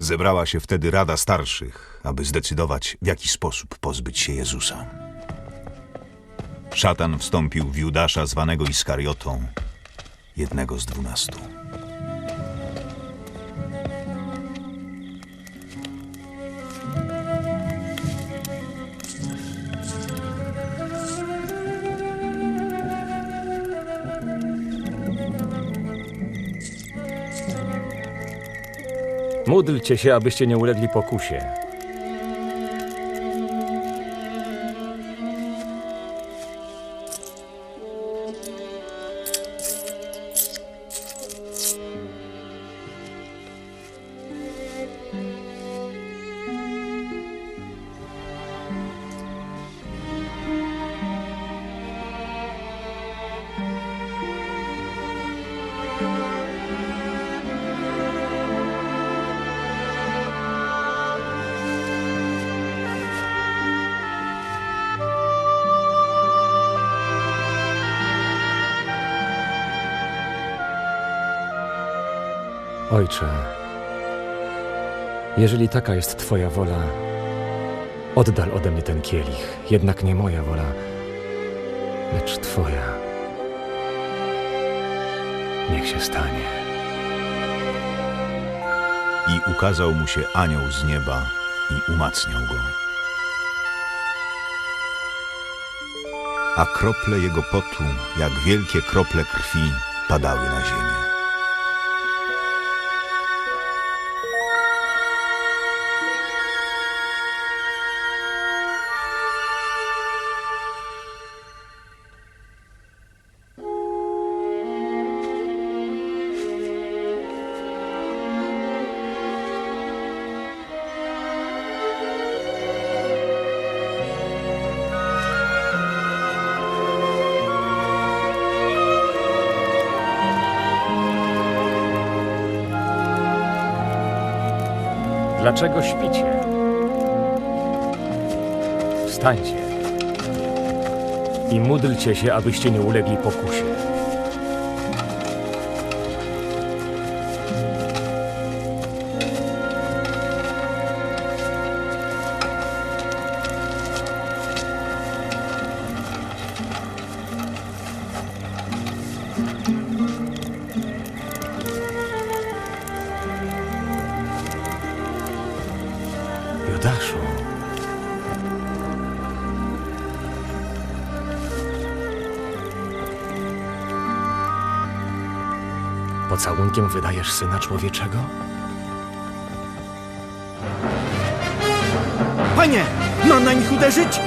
Zebrała się wtedy Rada Starszych, aby zdecydować, w jaki sposób pozbyć się Jezusa. Szatan wstąpił w Judasza zwanego Iskariotą, jednego z dwunastu. Módlcie się, abyście nie ulegli pokusie. Ojcze, jeżeli taka jest Twoja wola, oddal ode mnie ten kielich, jednak nie moja wola, lecz Twoja. Niech się stanie. I ukazał mu się anioł z nieba i umacniał go. A krople jego potu, jak wielkie krople krwi, padały na ziemię. Dlaczego śpicie? Wstańcie i módlcie się, abyście nie ulegli pokusie. Pocałunkiem wydajesz syna człowieczego? Panie, mam na nich uderzyć?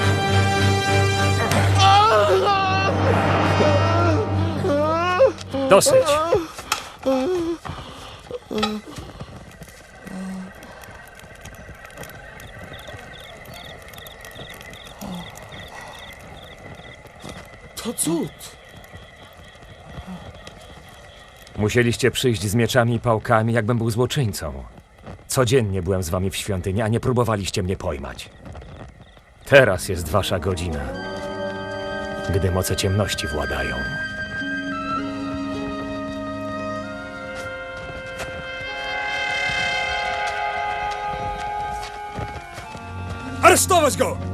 Dosyć! To cud. Musieliście przyjść z mieczami i pałkami, jakbym był złoczyńcą. Codziennie byłem z wami w świątyni, a nie próbowaliście mnie pojmać. Teraz jest wasza godzina, gdy moce ciemności władają. Aresztować go!